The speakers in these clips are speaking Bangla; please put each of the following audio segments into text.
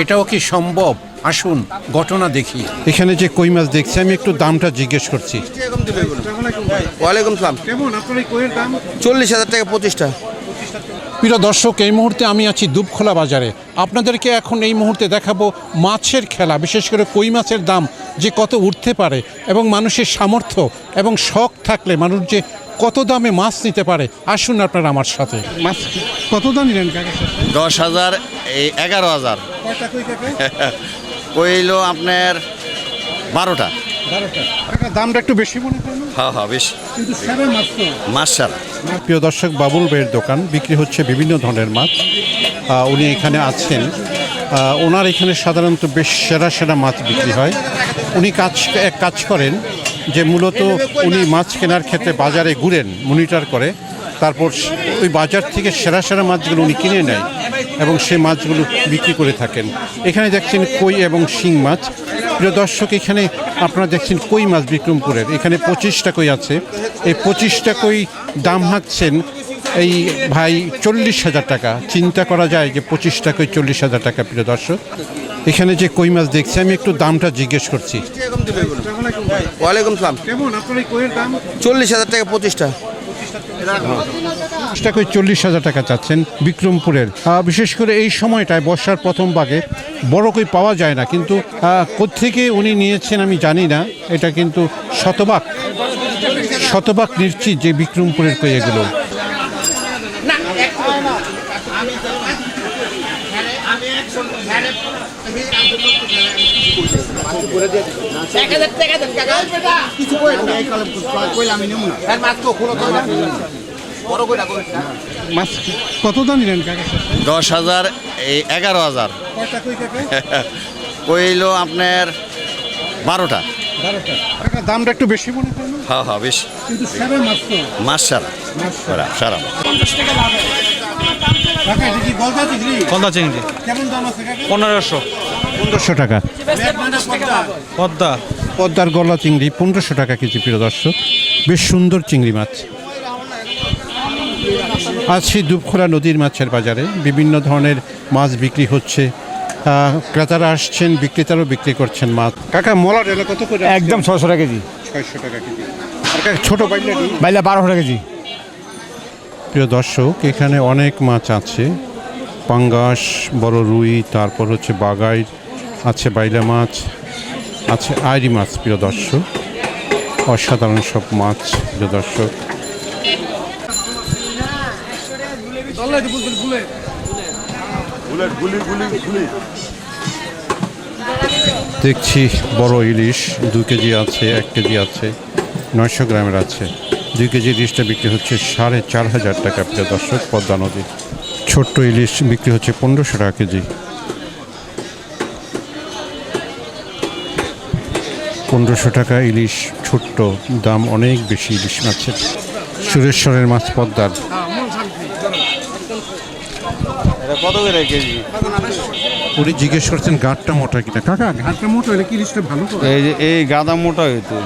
এটাও কি সম্ভব? আসুন ঘটনা দেখি। এখানে যে কই মাছ দেখছি আমি একটু দামটা জিজ্ঞেস করছি। ওয়ালাইকুম সালাম। কেমন? আপনার এই কইয়ের দাম? চল্লিশ হাজার টাকা পঁচিশটা। প্রিয় দর্শক এই মুহূর্তে আমি আছি দুবখোলা বাজারে। আপনাদেরকে এখন এই মুহূর্তে দেখাবো মাছের খেলা বিশেষ করে কই মাছের দাম যে কত উঠতে পারে এবং মানুষের সামর্থ্য এবং শখ থাকলে মানুষ যে কত দামে মাছ নিতে পারে? আসুন আপনারা আমার সাথে। মাছ কত দাম নিলেন দশ হাজার এই এগারো হাজার। কইল আপনার বারোটা। দামটা একটু বেশি মনে হ্যাঁ হ্যাঁ মাছ সারা। প্রিয় দর্শক বাবুল বের দোকান বিক্রি হচ্ছে বিভিন্ন ধরনের মাছ। উনি এখানে আছেন। ওনার এখানে সাধারণত বেশ সেরা সেরা মাছ বিক্রি হয়। উনি কাজ এক কাজ করেন। যে মূলত উনি মাছ কেনার ক্ষেত্রে বাজারে ঘুরেন মনিটর করে, তারপর ওই বাজার থেকে সেরা সেরা মাছগুলো উনি কিনে নেয় এবং সেই মাছগুলো বিক্রি করে থাকেন। এখানে দেখছেন কই এবং শিং মাছ। প্রিয় দর্শক, এখানে আপনারা দেখছেন কই মাছ বিক্রমপুরের। এখানে পঁচিশটা কই আছে। এই পঁচিশটা কই দাম হাঁকছেন এই ভাই চল্লিশ হাজার টাকা। চিন্তা করা যায় যে পঁচিশ টাকায় চল্লিশ হাজার টাকা, প্রিয় দর্শক। এখানে যে কই মাছ দেখছি আমি একটু দামটা জিজ্ঞেস করছি। ওয়ালাইকুম সালাম। কেমন? আপনার এই কইয়ের দাম? চল্লিশ হাজার টাকা পঁচিশটা। চল্লিশ হাজার টাকা চাচ্ছেন বিক্রমপুরের। বিশেষ করে এই সময়টায় বর্ষার প্রথম ভাগে বড় কই পাওয়া যায় না কিন্তু আহ, কোত্থেকে উনি নিয়েছেন আমি জানি না এটা কিন্তু শতভাগ শতভাগ নিশ্চিত যে বিক্রমপুরের কই এগুলো। কত দাম নিলেন দশ হাজার এগারো হাজার। কইল আপনার বারোটা। দামটা একটু বেশি মনে করেন। হ্যাঁ হ্যাঁ বেশ। মাছ সারা। সারা। সারা কাকা এটা কি গলদা চিংড়ি? পনেরোশো। পনেরোশো টাকা। পদ্মা। পদ্মার গলা চিংড়ি পনেরোশো টাকা কেজি প্রিয় দর্শক। বেশ সুন্দর চিংড়ি মাছ। আছি দুপখোলা নদীর মাছের বাজারে বিভিন্ন ধরনের মাছ বিক্রি হচ্ছে। ক্রেতারা আসছেন বিক্রেতারাও বিক্রি করছেন মাছ। কাকা মলা কত করে একদম ছশো টাকা কেজি। ছয়শো টাকা কেজি। আর কাকা ছোট বাইলাটি বাইলা বারোশো টাকা কেজি। প্রিয় দর্শক, এখানে অনেক মাছ আছে। পাঙ্গাস, বড় রুই, তারপর হচ্ছে বাগাই আছে বাইলা মাছ, আছে আইরি মাছ, প্রিয় দর্শক। অসাধারণ সব মাছ, প্রিয় দর্শক। দেখছি বড় ইলিশ, দু কেজি আছে, এক কেজি আছে, নয়শো গ্রামের আছে। দুই কেজি ইলিশটা বিক্রি হচ্ছে সাড়ে চার হাজার টাকা প্রিয় দর্শক পদ্মা নদী। ছোট্ট ইলিশ বিক্রি হচ্ছে পনেরোশো টাকা কেজি। পনেরোশো টাকা ইলিশ ছোট্ট দাম অনেক বেশি ইলিশ মাছের। সুরেশ্বরের মাছ পদ্মার। কত করে কেজি? উনি জিজ্ঞেস করছেন গাঁটটা মোটা কিনা। কাকা ঘাটটা মোটা হলে কি ইলিশটা ভালো এই যে এই গাদা মোটা হইতো।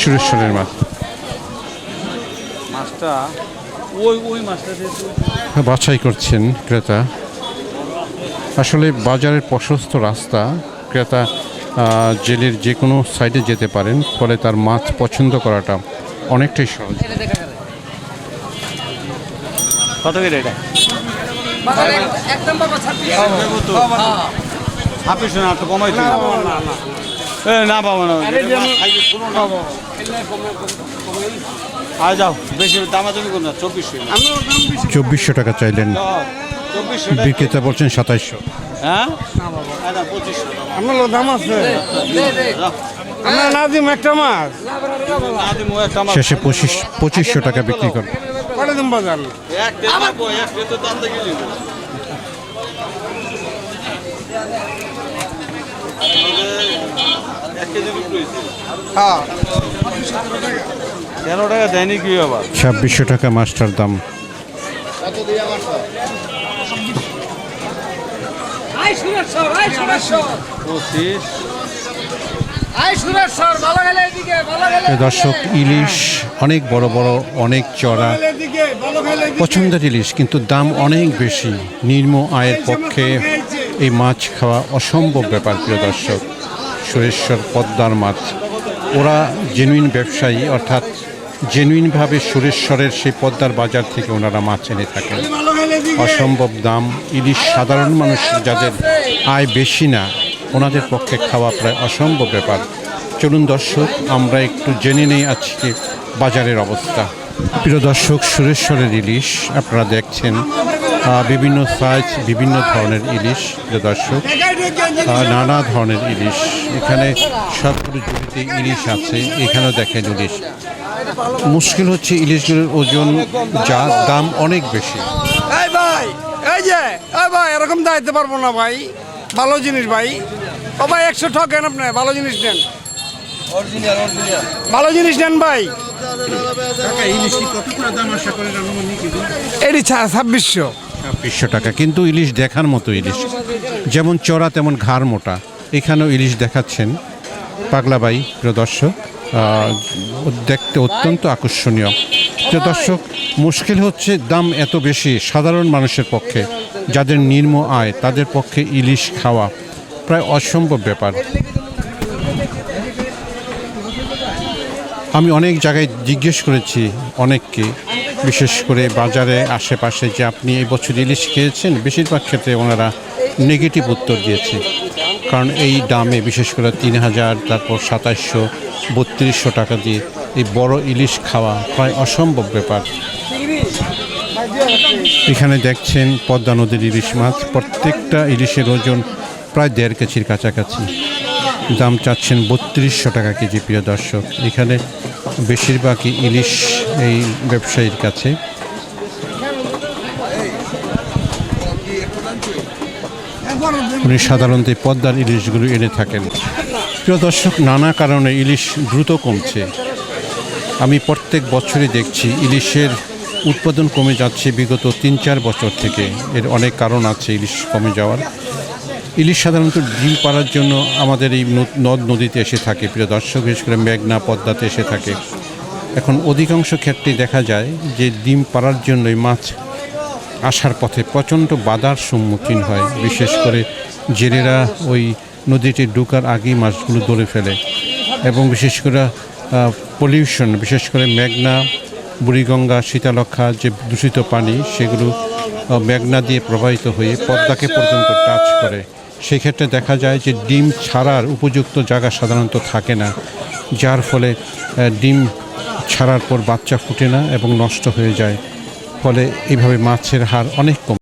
সুরেশ্বরের মাছ মাছটা ওই ওই মাছটা বাছাই করছেন ক্রেতা। আসলে বাজারের প্রশস্ত রাস্তা ক্রেতা জেলের যে কোনো সাইডে যেতে পারেন ফলে তার মাছ পছন্দ করাটা অনেকটাই সহজ। কত করে এটা? ছাব্বিশ। না একটু কমাই এ না পাবো না। আর যাও বেশি দামাদামি করুন না? চব্বিশশো। চব্বিশশো টাকা চাইলেন। চব্বিশশো বিক্রেতা বলছেন সাতাইশশো। হ্যাঁ? আপনার দাম আছে। দিম একটা মাছ। শেষে পঁচিশ পঁচিশশো টাকা বিক্রি করে কটা দিন বাজার এক কেজি নেব, এক কেজি তো দাম দেখে নিবো। এক কেজি বিক্রি হয়েছে। তেরো টাকা দেয়নি কি আবার ছাব্বিশশো টাকা মাছটার দাম। দর্শক, ইলিশ, অনেক বড় বড়, অনেক চড়া। পছন্দের ইলিশ, কিন্তু দাম অনেক বেশি। নিম্ন আয়ের পক্ষে এই মাছ খাওয়া অসম্ভব ব্যাপার, প্রিয় দর্শক। সুরেশ্বর পদ্মার মাছ। ওরা জেনুইন ব্যবসায়ী, অর্থাৎ জেনুইনভাবে সুরেশ্বরের সেই পদ্মার বাজার থেকে ওনারা মাছ এনে থাকেন। অসম্ভব দাম। ইলিশ সাধারণ মানুষ, যাদের আয় বেশি না, ওনাদের পক্ষে খাওয়া প্রায় অসম্ভব ব্যাপার। চলুন দর্শক, আমরা একটু জেনে নেই আজকে বাজারের অবস্থা। প্রিয় দর্শক, সুরেশ্বরের ইলিশ, আপনারা দেখছেন বিভিন্ন সাইজ বিভিন্ন ধরনের ইলিশ প্রিয় দর্শক নানা ধরনের ইলিশ। এখানে সবগুলো জমিতে ইলিশ আছে এখানেও দেখেন ইলিশ। মুশকিল হচ্ছে ইলিশগুলোর ওজন যা দাম অনেক বেশি। এই ভাই এই যে এই ভাই এরকম দাইতে পারব না ভাই। ভালো জিনিস ভাই। ও ভাই একশো ঠকেন আপনি ভালো জিনিস নেন। ভালো জিনিস নেন ভাই। এটি ছাব্বিশশো। ছাব্বিশশো টাকা কিন্তু ইলিশ দেখার মতো ইলিশ। যেমন চড়া, তেমন ঘাড় মোটা। এখানেও ইলিশ দেখাচ্ছেন পাগলাবাই প্রিয় দর্শক। দেখতে অত্যন্ত আকর্ষণীয়। প্রিয় দর্শক, মুশকিল হচ্ছে দাম এত বেশি সাধারণ মানুষের পক্ষে। যাদের নিম্ন আয়, তাদের পক্ষে ইলিশ খাওয়া প্রায় অসম্ভব ব্যাপার। আমি অনেক জায়গায় জিজ্ঞেস করেছি অনেককে বিশেষ করে বাজারে আশেপাশে যে আপনি এই বছর ইলিশ খেয়েছেন, বেশিরভাগ ক্ষেত্রে ওনারা নেগেটিভ উত্তর দিয়েছে। কারণ এই দামে বিশেষ করে তিন হাজার, তারপর সাতাশশো বত্রিশশো টাকা দিয়ে এই বড় ইলিশ খাওয়া প্রায় অসম্ভব ব্যাপার। এখানে দেখছেন পদ্মা নদীর ইলিশ মাছ, প্রত্যেকটা ইলিশের ওজন প্রায় দেড় কেজির কাছাকাছি। দাম চাচ্ছেন বত্রিশশো টাকা কেজি, প্রিয় দর্শক। এখানে বেশিরভাগই ইলিশ এই ব্যবসায়ীর কাছে। উনি সাধারণত পদ্মার ইলিশগুলো এনে থাকেন। প্রিয় দর্শক, নানা কারণে ইলিশ দ্রুত কমছে। আমি প্রত্যেক বছরই দেখছি ইলিশের উৎপাদন কমে যাচ্ছে বিগত তিন চার বছর থেকে। এর অনেক কারণ আছে ইলিশ কমে যাওয়ার। ইলিশ সাধারণত ডিম পাড়ার জন্য আমাদের এই নদ- নদ নদীতে এসে থাকে। প্রিয় দর্শক, বিশেষ করে মেঘনা পদ্মাতে এসে থাকে। এখন অধিকাংশ ক্ষেত্রে দেখা যায় যে ডিম পাড়ার জন্যই মাছ আসার পথে প্রচণ্ড বাধার সম্মুখীন হয়। বিশেষ করে জেলেরা ওই নদীতে ঢোকার আগেই মাছগুলো ধরে ফেলে এবং বিশেষ করে পলিউশন বিশেষ করে মেঘনা, বুড়িগঙ্গা শীতালক্ষা যে দূষিত পানি, সেগুলো মেঘনা দিয়ে প্রবাহিত হয়ে পদ্মাকে পর্যন্ত টাচ করে। সেক্ষেত্রে দেখা যায় যে ডিম ছাড়ার উপযুক্ত জায়গা সাধারণত থাকে না, যার ফলে ডিম ছাড়ার পর বাচ্চা ফুটে না এবং নষ্ট হয়ে যায়। ফলে এইভাবে মাছের হার অনেক কম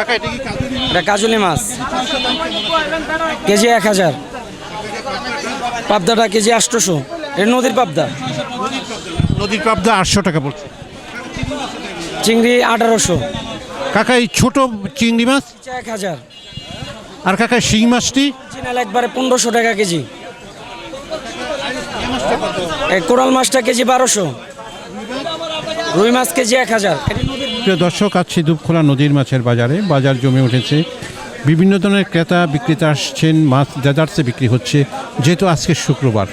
এটা কাজুলি মাছ। কেজি এক হাজার। পাবদাটা কেজি আটশোশো। এটা নদীর পাবদা। নদীর পাবদা আটশো টাকা বলছে চিংড়ি আঠারোশো। কাকা এই ছোট চিংড়ি মাছ? এক হাজার। আর কাকা শিং মাছটি? চিনাল একবারে পনেরোশো টাকা কেজি। এই কোরাল মাছটা কেজি বারোশো। রুই মাছ কেজি এক হাজার। প্রিয় দর্শক আছি দুপখোলা নদীর মাছের বাজারে বাজার জমে উঠেছে। বিভিন্ন ধরনের ক্রেতা বিক্রেতা আসছেন, মাছ দেদার্সে বিক্রি হচ্ছে। যেহেতু আজকে শুক্রবার